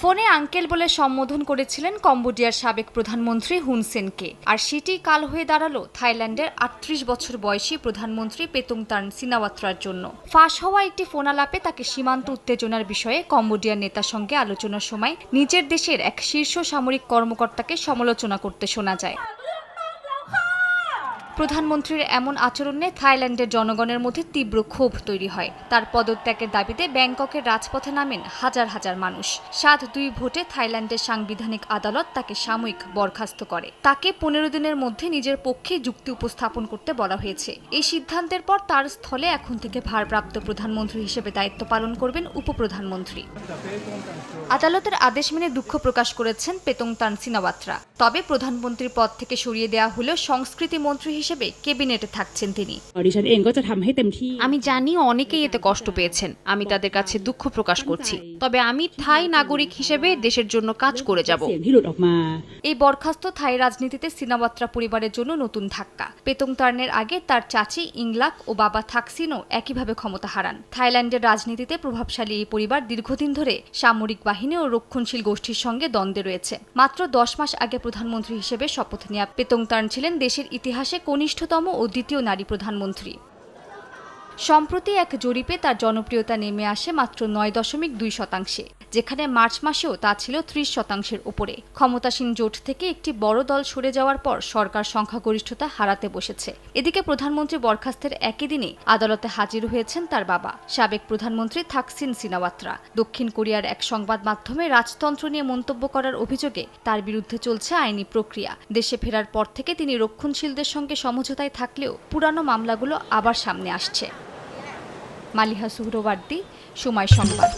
ফোনে আঙ্কেল বলে সম্বোধন করেছিলেন কম্বোডিয়ার সাবেক প্রধানমন্ত্রী হুনসেনকে আর সেটি কাল হয়ে দাঁড়াল থাইল্যান্ডের আটত্রিশ বছর বয়সী প্রধানমন্ত্রী পেতুংতান সিনাওয়াত্রার জন্য। ফাঁস হওয়া একটি ফোনালাপে তাকে সীমান্ত উত্তেজনার বিষয়ে কম্বোডিয়ার নেতার সঙ্গে আলোচনার সময় নিজের দেশের এক শীর্ষ সামরিক কর্মকর্তাকে সমালোচনা করতে শোনা যায়। প্রধানমন্ত্রীর এমন আচরণে থাইল্যান্ডের জনগণের মধ্যে তীব্র ক্ষোভ তৈরি হয়। তার পদত্যাগের দাবিতে ব্যাংককের রাজপথে নামেন হাজার হাজার মানুষ। সাত দুই ভোটে থাইল্যান্ডের সাংবিধানিক আদালত তাকে সাময়িক বরখাস্ত করে। তাকে পনেরো দিনের মধ্যে নিজের পক্ষে যুক্তি উপস্থাপন করতে বলা হয়েছে। এই সিদ্ধান্তের পর তার স্থলে এখন থেকে ভারপ্রাপ্ত প্রধানমন্ত্রী হিসেবে দায়িত্ব পালন করবেন উপপ্রধানমন্ত্রী। আদালতের আদেশ মেনে দুঃখ প্রকাশ করেছেন পেতংতান সিনাওয়াত্রা তবে প্রধানমন্ত্রীর পদ থেকে সরিয়ে দেওয়া হলেও সংস্কৃতি মন্ত্রী হিসেবে কেবিনেটে থাকছেন তিনি। আমি জানি অনেকেই এতে কষ্ট পেয়েছেন। আমি তাদের কাছে দুঃখ প্রকাশ করছি। তবে আমি থাই নাগরিক হিসেবে দেশের জন্য কাজ করে যাব। এই বরখাস্ত থাই রাজনীতিতে সিনাবাত্রা পরিবারের জন্য নতুন ধাক্কা। পেতং তার্নের আগে তার চাচি ইংলাক ও বাবা থাকসিনও একইভাবে ক্ষমতা হারান। থাইল্যান্ডের রাজনীতিতে প্রভাবশালী এই পরিবার দীর্ঘদিন ধরে সামরিক বাহিনী ও রক্ষণশীল গোষ্ঠীর সঙ্গে দ্বন্দ্বে রয়েছে। মাত্র দশ মাস আগে প্রধানমন্ত্রী হিসেবে শপথ নেওয়া পেতং তার্ন ছিলেন দেশের ইতিহাসে কনিষ্ঠতম ও দ্বিতীয় নারী প্রধানমন্ত্রী। সম্প্রতি এক জরিপে তার জনপ্রিয়তা নেমে আসে মাত্র নয় দশমিক দুই শতাংশে, যেখানে মার্চ মাসেও তা ছিল ত্রিশ শতাংশের উপরে। ক্ষমতাসীন জোট থেকে একটি বড় দল সরে যাওয়ার পর সরকার সংখ্যাগরিষ্ঠতা হারাতে বসেছে। এদিকে প্রধানমন্ত্রী বরখাস্তের একই দিনে আদালতে হাজির হয়েছেন তার বাবা। সাবেক প্রধানমন্ত্রী থাকসিন সিনাওয়াত্রা। দক্ষিণ কোরিয়ার এক সংবাদ মাধ্যমে রাজতন্ত্র নিয়ে মন্তব্য করার অভিযোগে তার বিরুদ্ধে চলছে আইনি প্রক্রিয়া। দেশে ফেরার পর থেকে তিনি রক্ষণশীলদের সঙ্গে সমঝোতায় থাকলেও পুরানো মামলাগুলো আবার সামনে আসছে। মালিহা সুহরওয়ার্দী সময় সংবাদ।